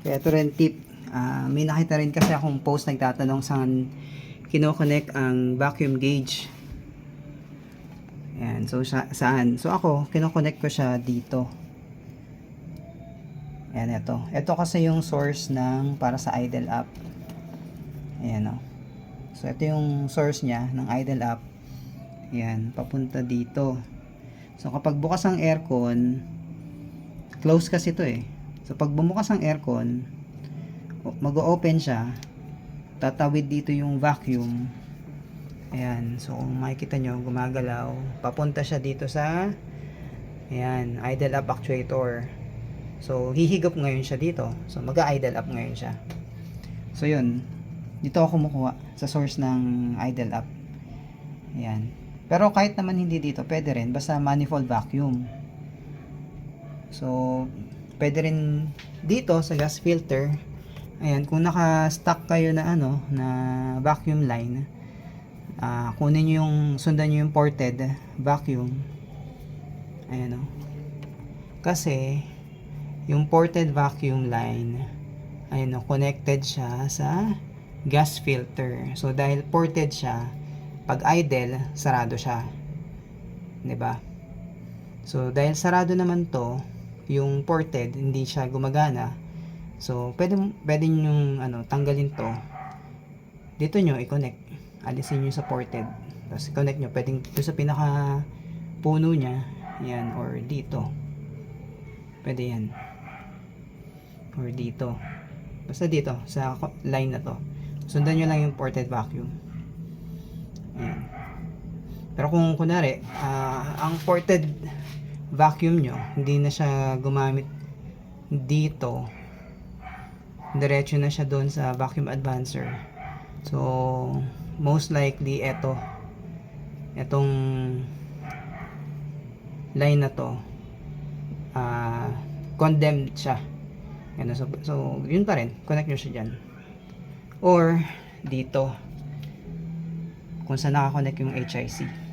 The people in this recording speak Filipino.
Kaya ito rin tip. Ah, may nakita rin kasi akong post nagtatanong saan kinoconnect ang vacuum gauge. Ayan, so sa, saan? So ako, kinoconnect ko siya dito. Ayan, ito. Ito kasi yung source ng para sa idle app. Ayan o. So, ito yung source niya ng idle app. Ayan, papunta dito. So, kapag bukas ang aircon, close kasi ito eh. So, pag bumukas ang aircon, mag-open siya, tatawid dito yung vacuum. Ayan, so kung makikita nyo, gumagalaw, papunta siya dito sa, ayan, idle up actuator. So, hihigop ngayon siya dito. So, mag-idle up ngayon siya. So, yun. Dito ako kumukuha sa source ng idle up. Ayan. Pero kahit naman hindi dito, pwede rin. Basta manifold vacuum. So, pwede rin dito sa gas filter. Ayan, kung naka-stock kayo na ano, na vacuum line, ah kunin nyo yung, sundan nyo yung ported vacuum. Ayan o. Kasi, yung ported vacuum line, ayun o, connected siya sa gas filter. So, dahil ported siya, pag idle, sarado siya. 'Di ba? So, dahil sarado naman to, yung ported, hindi siya gumagana. So, pwede, pwede nyo, ano, tanggalin to. Dito nyo, i-connect. Alisin nyo sa ported. Tapos, i-connect nyo. Pwedeng dito sa pinaka puno niya. Yan, or dito. Pwede yan. Or dito. Basta dito, sa line na to. Sundan nyo lang yung ported vacuum. Ayan. Pero kung kunwari, ah, ang ported vacuum nyo, hindi na siya gumamit dito, diretso na siya doon sa vacuum advancer. So, most likely, eto, etong line na to, ah, condemned siya. Yan, so, so, yun pa rin, connect nyo siya dyan. Or, dito, kung saan nakakonect yung HIC.